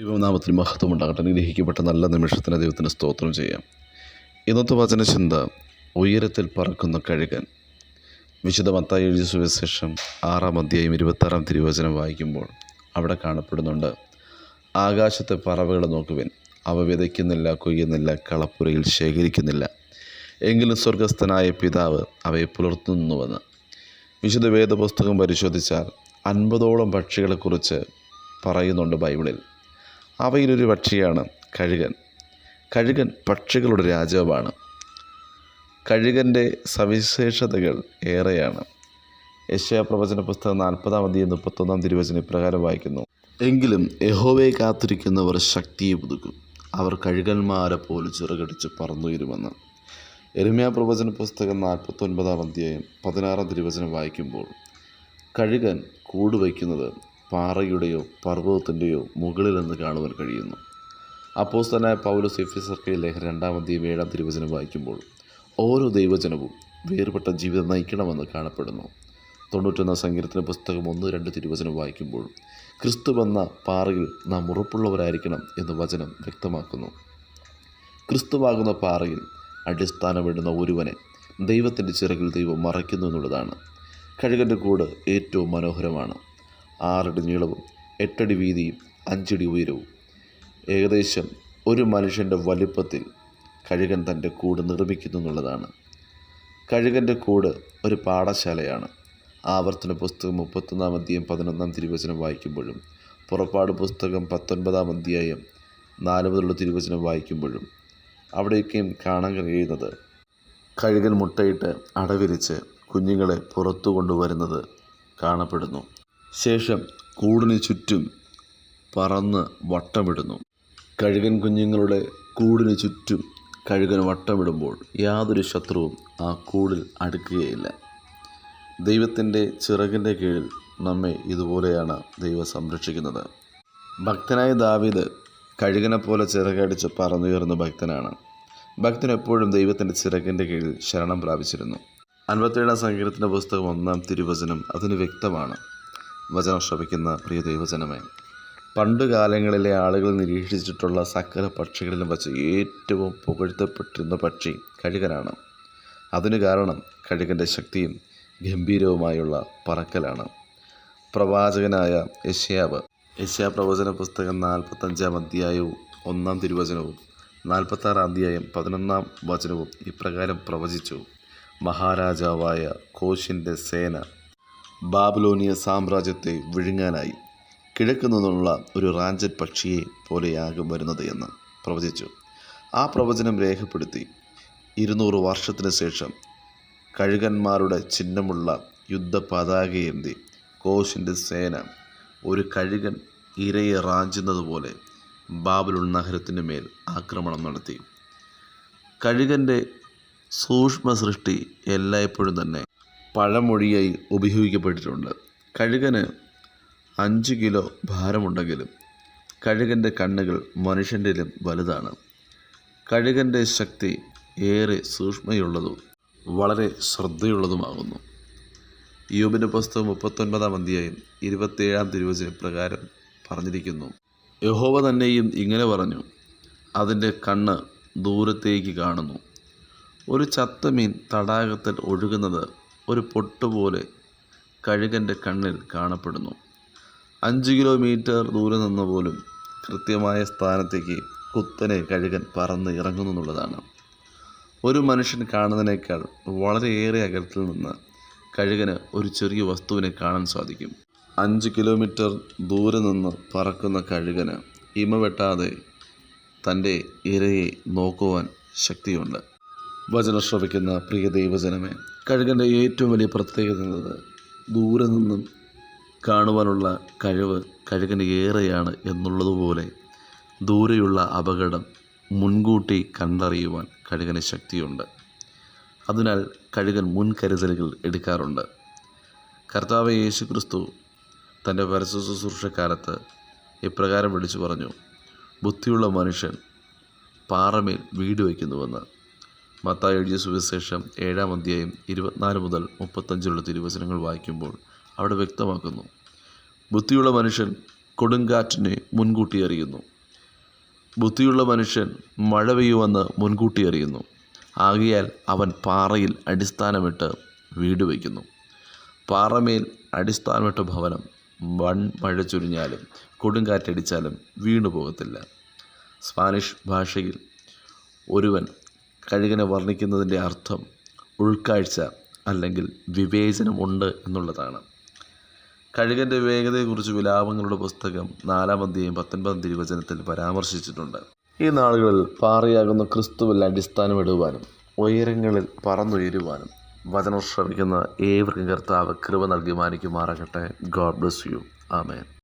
ദൈവനാമത്തിൽ മഹത്വം ഉണ്ടാകട്ടെ. അനുഗ്രഹിക്കപ്പെട്ട നല്ല നിമിഷത്തിന് ദൈവത്തിന് സ്തോത്രം ചെയ്യാം. ഇന്നത്തെ വചനചിന്ത ഉയരത്തിൽ പറക്കുന്ന കഴുകൻ. വിശുദ്ധ മത്തായി സുവിശേഷം ആറാം അധ്യായം ഇരുപത്താറാം തിരുവചനം വായിക്കുമ്പോൾ അവിടെ കാണപ്പെടുന്നുണ്ട് ആകാശത്തെ പറവകളെ നോക്കുവിൻ. അവ വിതയ്ക്കുന്നില്ല കൊയ്യുന്നില്ല കളപ്പുരയിൽ ശേഖരിക്കുന്നില്ല. എങ്കിലും സ്വർഗസ്ഥനായ പിതാവ് അവയെ പുലർത്തുന്നുവെന്ന്. വിശുദ്ധ വേദപുസ്തകം പരിശോധിച്ചാൽ അൻപതോളം പക്ഷികളെക്കുറിച്ച് പറയുന്നുണ്ട് ബൈബിളിൽ. അവയിലൊരു പക്ഷിയാണ് കഴുകൻ. കഴുകൻ പക്ഷികളുടെ രാജാവാണ്. കഴുകന്റെ സവിശേഷതകൾ ഏറെയാണ്. യശയാപ്രവചന പുസ്തകം നാൽപ്പതാം അധ്യയം മുപ്പത്തൊന്നാം തിരുവചനം ഇപ്രകാരം വായിക്കുന്നു. എങ്കിലും യഹോവയെ കാത്തിരിക്കുന്നവർ ശക്തിയെ പുതുക്കും. അവർ കഴുകന്മാരെ പോലെ ചിറകടിച്ച് പറന്നുയരുമെന്ന് എരുമ്യാ പ്രവചന പുസ്തകം നാൽപ്പത്തൊൻപതാം അധ്യായം പതിനാറാം തിരുവചനം വായിക്കുമ്പോൾ കഴുകൻ കൂടുവയ്ക്കുന്നത് പാറയുടെയോ പർവതത്തിന്റെയോ മുകളിലെന്ന് കാണുവാൻ കഴിയുന്നു. അപ്പോസ്തനായ പൗലോസ് എഫിസർക്ക് ലേഖ രണ്ടാമത്തെയും ഏഴാം തിരുവചനം വായിക്കുമ്പോൾ ഓരോ ദൈവജനവും വേർപെട്ട ജീവിതം നയിക്കണമെന്ന് കാണപ്പെടുന്നു. തൊണ്ണൂറ്റൊന്നാം സങ്കീർത്തന പുസ്തകം ഒന്ന് രണ്ട് തിരുവചനം വായിക്കുമ്പോൾ ക്രിസ്തു വന്ന പാറയിൽ നാം ഉറപ്പുള്ളവരായിരിക്കണം എന്ന് വചനം വ്യക്തമാക്കുന്നു. ക്രിസ്തുവാകുന്ന പാറയിൽ അടിസ്ഥാനമിടുന്ന ഒരുവനെ ദൈവത്തിന്റെ ചിറകിൽ ദൈവം മറയ്ക്കുന്നു എന്നുള്ളതാണ്. കഴുകന്റെ കൂട് ഏറ്റവും മനോഹരമാണ്. ആറടി നീളവും എട്ടടി വീതിയും അഞ്ചടി ഉയരവും. ഏകദേശം ഒരു മനുഷ്യന്റെ വലിപ്പത്തിൽ കഴുകൻ തന്റെ കൂട് നിർമ്മിക്കുന്നു എന്നുള്ളതാണ്. കഴുകന്റെ കൂട് ഒരു പാഠശാലയാണ്. ആവർത്തന പുസ്തകം മുപ്പത്തൊന്നാം അധ്യായം പതിനൊന്നാം തിരുവചനം വായിക്കുമ്പോഴും പുറപ്പാട് പുസ്തകം പത്തൊൻപതാം അധ്യായം നാല് തിരുവചനം വായിക്കുമ്പോഴും അവിടെയൊക്കെയും കാണാൻ കഴിയുന്നത് കഴുകൻ മുട്ടയിട്ട് അടവിരിച്ച് കുഞ്ഞുങ്ങളെ പുറത്തു കൊണ്ടുവരുന്നത് കാണപ്പെടുന്നു. ശേഷം കൂടിന് ചുറ്റും പറന്ന് വട്ടമിടുന്നു. കഴുകൻ കുഞ്ഞുങ്ങളുടെ കൂടിന് ചുറ്റും കഴുകൻ വട്ടമിടുമ്പോൾ യാതൊരു ശത്രുവും ആ കൂടിൽ അടുക്കുകയില്ല. ദൈവത്തിന്റെ ചിറകിന്റെ കീഴിൽ നമ്മെ ഇതുപോലെയാണ് ദൈവം സംരക്ഷിക്കുന്നത്. ഭക്തനായ ദാവീദ് കഴുകനെ പോലെ ചിറകടിച്ച് പറന്നുയർന്ന ഭക്തനാണ്. ഭക്തൻ എപ്പോഴും ദൈവത്തിന്റെ ചിറകിന്റെ കീഴിൽ ശരണം പ്രാപിച്ചിരുന്നു. അൻപത്തേഴാം സങ്കീർത്തന പുസ്തകം ഒന്നാം തിരുവചനം അതിന് വ്യക്തമാണ്. വചനം ശ്രമിക്കുന്ന പ്രിയ ദൈവജനമേ പണ്ടുകാലങ്ങളിലെ ആളുകൾ നിരീക്ഷിച്ചിട്ടുള്ള സകല പക്ഷികളിലും വച്ച് ഏറ്റവും പുകഴ്ത്തപ്പെട്ടിരുന്ന പക്ഷി കഴുകനാണ്. അതിനു കാരണം കഴുകന്റെ ശക്തിയും ഗംഭീരവുമായുള്ള പറക്കലാണ്. പ്രവാചകനായ യശ്യാവ് യശ്യാ പ്രവചന പുസ്തകം നാൽപ്പത്തഞ്ചാം അധ്യായവും ഒന്നാം തിരുവചനവും നാൽപ്പത്താറാം അധ്യായം പതിനൊന്നാം വചനവും ഇപ്രകാരം പ്രവചിച്ചു. മഹാരാജാവായ കോശിന്റെ സേന ബാബിലോണിയ സാമ്രാജ്യത്തെ വിഴുങ്ങാനായി കിഴക്ക് നിന്നുള്ള ഒരു റാഞ്ചൻ പക്ഷിയെ പോലെയാകും വരുന്നത് എന്ന് പ്രവചിച്ചു. ആ പ്രവചനം രേഖപ്പെടുത്തി ഇരുന്നൂറ് വർഷത്തിന് ശേഷം കഴുകന്മാരുടെ ചിഹ്നമുള്ള യുദ്ധ പതാകയേന്തി കോശിന്റെ സേന ഒരു കഴുകൻ ഇരയെ റാഞ്ചുന്നത് പോലെ നഗരത്തിന് മേൽ ആക്രമണം നടത്തി. കഴുകന്റെ സൂക്ഷ്മ സൃഷ്ടി എല്ലായ്പ്പോഴും തന്നെ പഴമൊഴിയായി ഉപയോഗിക്കപ്പെട്ടിട്ടുണ്ട്. കഴുകന് അഞ്ച് കിലോ ഭാരമുണ്ടെങ്കിലും കഴുകന്റെ കണ്ണുകൾ മനുഷ്യന്റെലും വലുതാണ്. കഴുകന്റെ ശക്തി ഏറെ സൂക്ഷ്മയുള്ളതും വളരെ ശ്രദ്ധയുള്ളതുമാകുന്നു. യോബിന്റെ പുസ്തകം മുപ്പത്തൊൻപതാം അധ്യായം ഇരുപത്തേഴാം തിരുവചന പ്രകാരം പറഞ്ഞിരിക്കുന്നു. യഹോവ തന്നെയും ഇങ്ങനെ പറഞ്ഞു അതിന്റെ കണ്ണ് ദൂരത്തേക്ക് കാണുന്നു. ഒരു ചത്തമീൻ തടാകത്തിൽ ഒഴുകുന്നത് ഒരു പൊട്ടുപോലെ കഴുകന്റെ കണ്ണിൽ കാണപ്പെടുന്നു. അഞ്ച് കിലോമീറ്റർ ദൂരെ നിന്ന് പോലും കൃത്യമായ സ്ഥാനത്തേക്ക് കുത്തനെ കഴുകൻ പറന്ന് ഇറങ്ങുന്നു എന്നുള്ളതാണ്. ഒരു മനുഷ്യൻ കാണുന്നതിനേക്കാൾ വളരെയേറെ അകലത്തിൽ നിന്ന് കഴുകന് ഒരു ചെറിയ വസ്തുവിനെ കാണാൻ സാധിക്കും. അഞ്ച് കിലോമീറ്റർ ദൂരെ നിന്ന് പറക്കുന്ന കഴുകന് ഇമവെട്ടാതെ തന്റെ ഇരയെ നോക്കുവാൻ ശക്തിയുണ്ട്. വചനം ശ്രവിക്കുന്ന പ്രിയ ദൈവജനമേ കഴുകന്റെ ഏറ്റവും വലിയ പ്രത്യേകത എന്നത് ദൂരെ നിന്നും കാണുവാനുള്ള കഴിവ് കഴുകന് ഏറെയാണ് എന്നുള്ളതുപോലെ ദൂരെയുള്ള അപകടം മുൻകൂട്ടി കണ്ടറിയുവാൻ കഴുകന് ശക്തിയുണ്ട്. അതിനാൽ കഴുകൻ മുൻകരുതലുകൾ എടുക്കാറുണ്ട്. കർത്താവ് യേശു ക്രിസ്തു തന്റെ പരസ്യ ശുശ്രൂഷക്കാലത്ത് ഇപ്രകാരം വിളിച്ചു പറഞ്ഞു ബുദ്ധിയുള്ള മനുഷ്യൻ പാറമേൽ വീട് വയ്ക്കുന്നുവെന്ന്. മത്തായി എഴുതിയ സുവിശേഷം ഏഴാം അധ്യായം ഇരുപത്തിനാല് മുതൽ മുപ്പത്തഞ്ചിലുള്ള തിരുവചനങ്ങൾ വായിക്കുമ്പോൾ അവിടെ വ്യക്തമാക്കുന്നു. ബുദ്ധിയുള്ള മനുഷ്യൻ കൊടുങ്കാറ്റിനെ മുൻകൂട്ടി അറിയുന്നു ബുദ്ധിയുള്ള മനുഷ്യൻ മഴ പെയ്യുമെന്ന് മുൻകൂട്ടി അറിയുന്നു ആകയാൽ അവൻ പാറയിൽ അടിസ്ഥാനമിട്ട് വീട് വയ്ക്കുന്നു. പാറമേൽ അടിസ്ഥാനമിട്ട ഭവനം വൺ മഴ ചുരിഞ്ഞാലും കൊടുങ്കാറ്റടിച്ചാലും വീണു പോകത്തില്ല സ്പാനിഷ് ഭാഷയിൽ ഒരുവൻ കഴുകനെ വർണിക്കുന്നതിന്റെ അർത്ഥം ഉൾക്കാഴ്ച അല്ലെങ്കിൽ വിവേചനമുണ്ട് എന്നുള്ളതാണ്. കഴുകന്റെ വേഗതയെക്കുറിച്ച് വിലാപങ്ങളുടെ പുസ്തകം നാലാം അധ്യായം പത്തൊൻപതാം തിരുവചനത്തിൽ പരാമർശിച്ചിട്ടുണ്ട്. ഈ നാളുകളിൽ പാറയാകുന്ന ക്രിസ്തുവിൽ അടിസ്ഥാനമിടുവാനും ഉയരങ്ങളിൽ പറന്നുയരുവാനും വചനം ശ്രമിക്കുന്ന ഏവർക്കും കർത്താവ് കൃപ നൽകി മാനിക്കുമാറാകട്ടെ. God bless you. ആമേൻ.